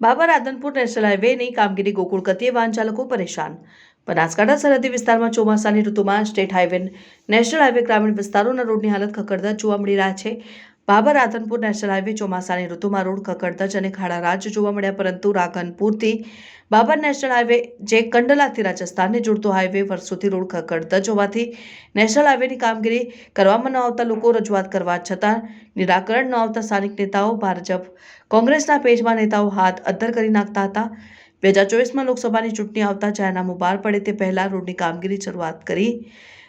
Babur આદનપુર national હાઈવેની કામગીરી ગોકુળ ગતિએ વાહન ચાલકો પરેશાન. બનાસકાંઠા સરહદી વિસ્તારમાં ચોમાસાની ઋતુમાં સ્ટેટ હાઈવે, નેશનલ હાઈવે ગ્રામીણ વિસ્તારોના રોડની હાલત ખખડતા જોવા મળી રહ્યા છે. બાબર રાધનપુર નેશનલ હાઈવે ચોમાસાની ઋતુમાં રોડ ખખડધજ અને ખાડા રાજ જોવા મળ્યા, પરંતુ રાધનપુરથી બાબર નેશનલ હાઈવે જે કંડલાથી રાજસ્થાનને જોડતો હાઈવે વર્ષોથી રોડ ખખડધજ હોવાથી નેશનલ હાઈવેની કામગીરી કરવામાં ન આવતા લોકો રજૂઆત કરવા છતાં નિરાકરણ ન આવતા સ્થાનિક નેતાઓ, ભાજપ, કોંગ્રેસના પેજમાં નેતાઓ હાથ અદ્ધર કરી નાખતા હતા. બે હજાર ચોવીસમાં લોકસભાની ચૂંટણી આવતા જાહેરનામું બહાર પડે તે પહેલાં રોડની કામગીરી શરૂઆત કરી.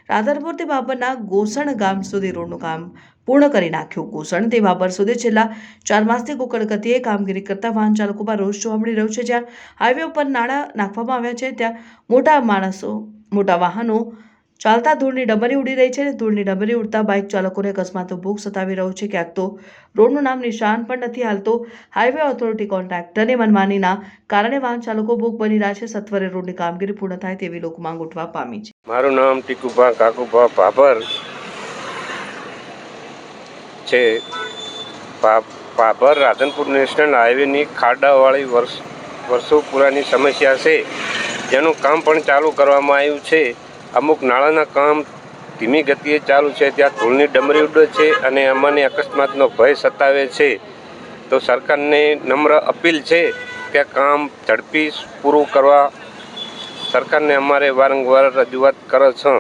રાધનપુરથી બાબરના ગોસણ ગામ સુધી રોડનું કામ પૂર્ણ કરી નાખ્યું. ગોસણ તે બાબર સુધી છેલ્લા ચાર માસથી ગોકળ ગતિએ કામગીરી કરતા વાહન ચાલકોમાં રોષ જોવા મળી રહ્યો છે. જ્યાં હાઈવે ઉપર નાણાં નાખવામાં આવ્યા છે, ત્યાં મોટા માણસો, મોટા વાહનો ચાલતા ધૂળની ડમરી ઉડી રહી છે અને ધૂળની ડમરી ઉડતા બાઇક ચાલકોને અકસ્માતો ભૂખ સતાવી રહ્યો છે ક્યાંક તો રોડનું નામ નિશાન પણ નથી હાલતો. હાઈવે ઓથોરિટી કોન્ટ્રાક્ટરની મનમાનીના કારણે વાહન ચાલકો ભૂખ બની રહ્યા છે. સત્વરે રોડની કામગીરી પૂર્ણ થાય તેવી લોક માંગ ઉઠવા પામી છે. મારું નામ ટીકુભા કાકુભા ભાભર છે. ભાભર રાધનપુર નેશનલ હાઈવેની ખાડાવાળી વર્ષ વર્ષો પુરાની સમસ્યા છે. જેનું કામ પણ ચાલુ કરવામાં આવ્યું છે. અમુક નાળાના કામ ધીમી ગતિએ ચાલુ છે, ત્યાં ધૂળની ડમરી ઉડે છે અને અમને અકસ્માતનો ભય સતાવે છે. તો સરકારને નમ્ર અપીલ છે કે કામ ઝડપી પૂરું કરવા. સરકારને અમારે વારંવાર રજૂઆત કરો છો.